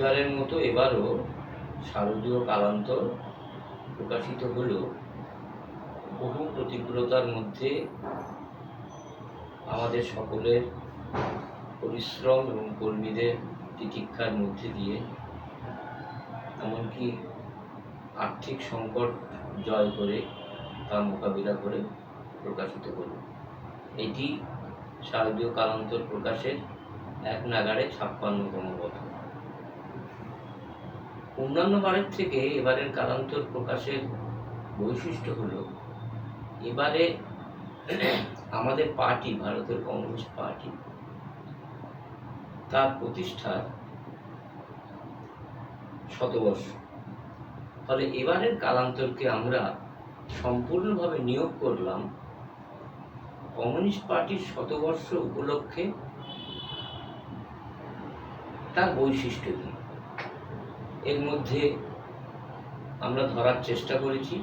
প্রতিবারের মতো এবারও শারদীয় কালান্তর প্রকাশিত হলেও বহু প্রতিকূলতার মধ্যে আমাদের সকলের পরিশ্রম এবং কর্মীদের তিতিক্ষার মধ্যে দিয়ে, এমনকি আর্থিক সংকট জয় করে তা মোকাবিলা করে প্রকাশিত হলো। এটি শারদীয় কালান্তর প্রকাশের এক নাগাড়ে ছাপ্পান্নতম বছর। অন্যান্য বারের থেকে এবারের কালান্তর প্রকাশের বৈশিষ্ট্য হলো, এবারে আমাদের পার্টি, ভারতের কমিউনিস্ট পার্টি, তার প্রতিষ্ঠার শতবর্ষ। ফলে এবারের কালান্তরকে আমরা সম্পূর্ণভাবে নিয়োগ করলাম কমিউনিস্ট পার্টির শতবর্ষ উপলক্ষে তার বৈশিষ্ট্য কি এর মধ্যে আমরা ধরার চেষ্টা করেছি।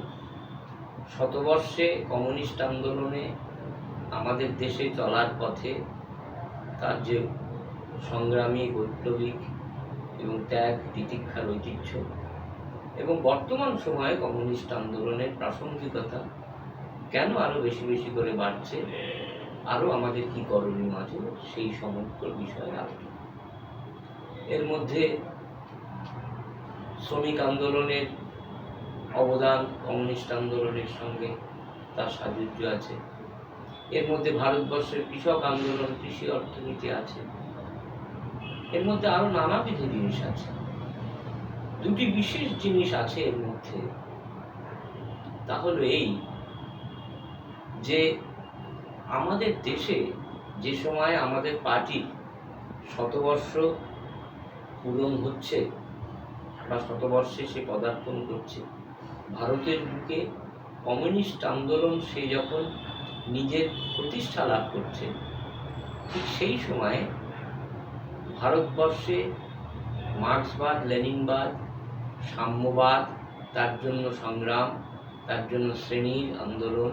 শতবর্ষে কমিউনিস্ট আন্দোলনে আমাদের দেশে চলার পথে তার যে সংগ্রামী, বৈপ্লবিক এবং ত্যাগ, তিতিক্ষার ঐতিহ্য এবং বর্তমান সময়ে কমিউনিস্ট আন্দোলনের প্রাসঙ্গিকতা কেন আরও বেশি বেশি করে বাড়ছে, আরও আমাদের কি করণীয় আছে, সেই সমগ্র বিষয়ে আলোচনা। এর মধ্যে শ্রমিক আন্দোলনের অবদান, কমিউনিস্ট আন্দোলনের সঙ্গে তার সাযুজ্য আছে। এর মধ্যে ভারতবর্ষের কৃষক আন্দোলন, কৃষি অর্থনীতি আছে। এর মধ্যে আরও নানাবিধ জিনিস আছে। দুটি বিশেষ জিনিস আছে এর মধ্যে। তা হলো এই যে আমাদের দেশে যে সময় আমাদের পার্টি শতবর্ষ পূরণ হচ্ছে বা শতবর্ষে সে পদার্পণ করছে। ভারতের বুকে কমিউনিস্ট আন্দোলন সে যখন নিজের প্রতিষ্ঠা লাভ করছে, ঠিক সেই সময়ে ভারতবর্ষে মার্ক্সবাদ, লেনিনবাদ, সাম্যবাদ, তার জন্য সংগ্রাম, তার জন্য শ্রেণির আন্দোলন,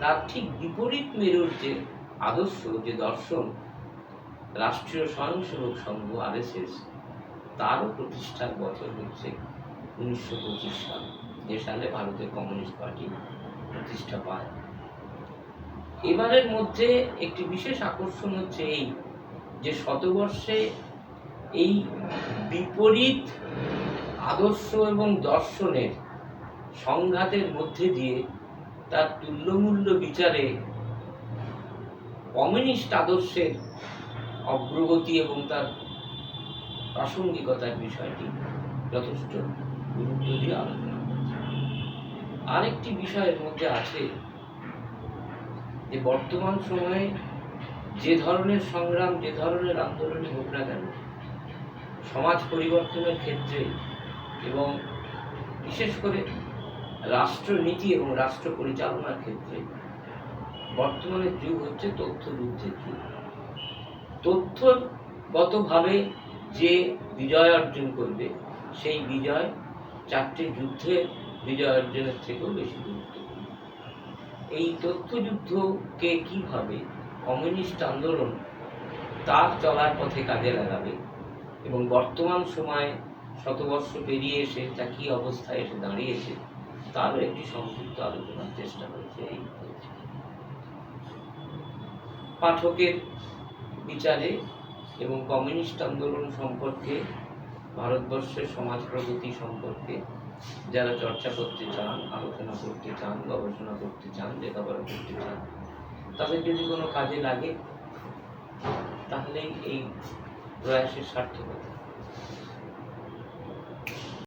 তার ঠিক বিপরীত মেরুর যে আদর্শ, যে দর্শন, রাষ্ট্রীয় স্বয়ংসেবক সংঘ আরএসএস তারও প্রতিষ্ঠার বছর হচ্ছে উনিশশো পঁচিশ সাল, যে সালে ভারতের কমিউনিস্ট পার্টি প্রতিষ্ঠা পায়। এবারের মধ্যে একটি বিশেষ আকর্ষণ হচ্ছে এই, যে শতবর্ষে এই বিপরীত আদর্শ এবং দর্শনের সংঘাতের মধ্যে দিয়ে তার তুল্যমূল্য বিচারে কমিউনিস্ট আদর্শের অগ্রগতি এবং তার প্রাসঙ্গিকতার বিষয়টি যথেষ্ট গুরুত্ব দিয়ে আলোচনা করছে। আরেকটি বিষয়ের মধ্যে আছে যে বর্তমান সময়ে যে ধরনের সংগ্রাম, যে ধরনের আন্দোলনই হোক না কেন, সমাজ পরিবর্তনের ক্ষেত্রে এবং বিশেষ করে রাষ্ট্রনীতি এবং রাষ্ট্র পরিচালনার ক্ষেত্রে বর্তমানের যুগ হচ্ছে তথ্য যুদ্ধের যুগ। তথ্যগতভাবে যে বিজয় অর্জন করবে, সেই বিজয় চারটি যুদ্ধে বিজয় অর্জনের থেকেও বেশি গুরুত্বপূর্ণ। এই তথ্যযুদ্ধকে কীভাবে কমিউনিস্ট আন্দোলন তার চলার পথে কাজে লাগাবে এবং বর্তমান সময়ে শতবর্ষ পেরিয়ে এসে তা কী অবস্থায় এসে দাঁড়িয়েছে, তারও একটি সংক্ষিপ্ত আলোচনার চেষ্টা করেছে এই পাঠকের বিচারে এবং কমিউনিস্ট আন্দোলন সম্পর্কে, ভারতবর্ষের সমাজ প্রগতি সম্পর্কে যারা চর্চা করতে চান, আলোচনা করতে চান, গবেষণা করতে চান, লেখাপড়া করতে চান, তাদের যদি কোনো কাজে লাগে, তাহলেই এই প্রয়াসের সার্থকতা।